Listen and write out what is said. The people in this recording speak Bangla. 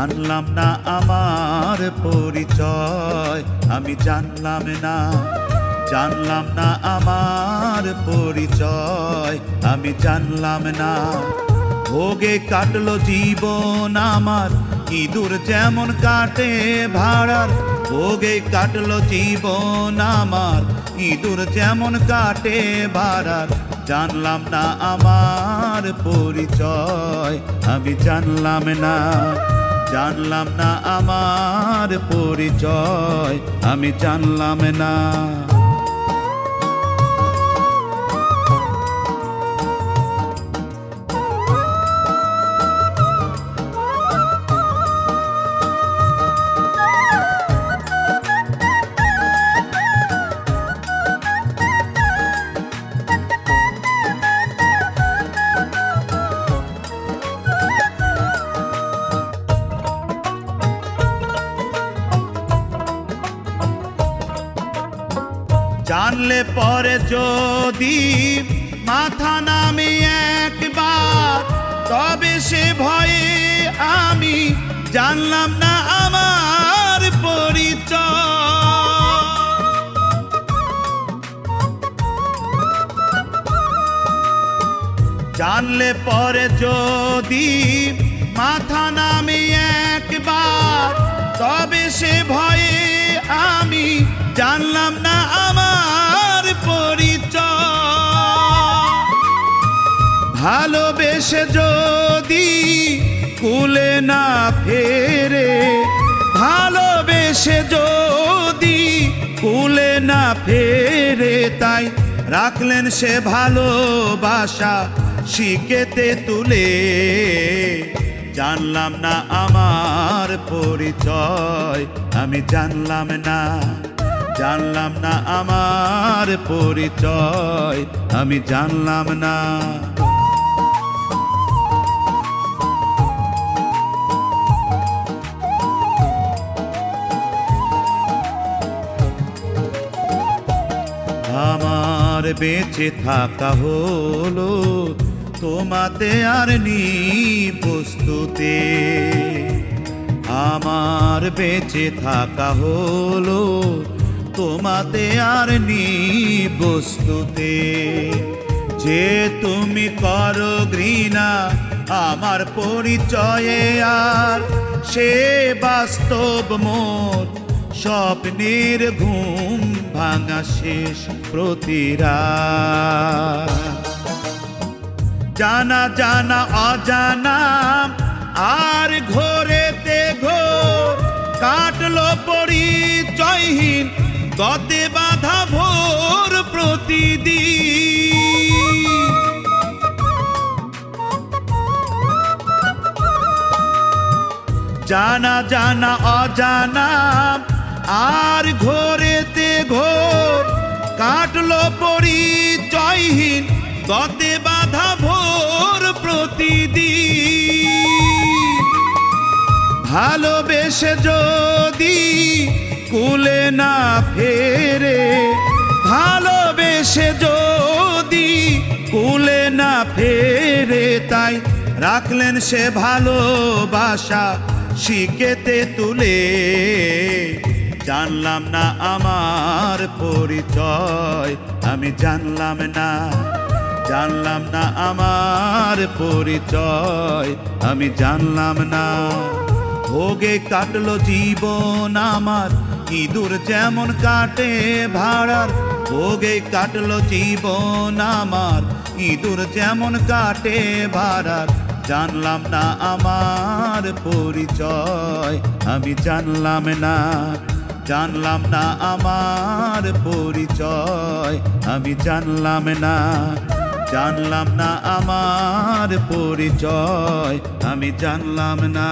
জানলাম না আমার পরিচয়। আমি জানলাম না জানলাম না আমার পরিচয়। আমি জানলাম না, ভোগে কাটলো জীবন আমার। ইঁদুর যেমন কাটে ভাড়ার, ভোগে কাটলো জীবন আমার। ইঁদুর যেমন কাটে ভাড়ার, জানলাম না আমার পরিচয়। আমি জানলাম না জানলাম না আমার পরিচয় আমি জানলাম না। জানলে পরে যদি মাথা নামে একবার, তবে সে ভয়ে আমি জানলাম না আমার পরিচয়। জানলে পরে যদি মাথা নামে একবার, তবে সে ভয়ে ভালোবেসে যদি কুলে না ফেরে, ভালোবেসে যদি কুলে না ফেরে, তাই রাখলেন সে ভালোবাসা শিখেতে তুলে। জানলাম না আমার পরিচয়, আমি জানলাম না জানলাম না আমার পরিচয়, আমি জানলাম না। আমার বেঁচে থাকা হলো তোমাতে আর নি বস্তুতে আমার বেঁচে থাকা হলো তোমাতে আর নি বস্তুতে যে তুমি করো ঘৃণা, আমার পরিচয়ে আর সে বাস্তব মোর স্বপ্নের ঘুম ভাঙা শেষ প্রতিরা জানা জানা, অজানা আর ঘোরেতে ঘোর। কাটলো পরিচয়হীন, গতে বাধা ভোর প্রতিদিন। জানা জানা, অজানা আর ঘোরেতে ঘোর। কাটলো পরিচয়হীন, গতে বাধা ভোর প্রতিদিন। ভালোবেসে যদি কুলে না ফেরে, ভালোবেসে যদি কুলে না ফেরে, তাই রাখলেন সে ভালোবাসা শিখেতে তুলে। জানলাম না আমার পরিচয়। আমি জানলাম না জানলাম না আমার পরিচয়। আমি জানলাম না, ভোগে কাটলো জীবন আমার। ইঁদুর যেমন কাটে ভাড়ার, ভোগে কাটলো জীবন আমার। ইঁদুর যেমন কাটে ভাড়ার, জানলাম না আমার পরিচয়। আমি জানলাম না জানলাম না আমার পরিচয়। আমি জানলাম না জানলাম না আমার পরিচয়। আমি জানলাম না।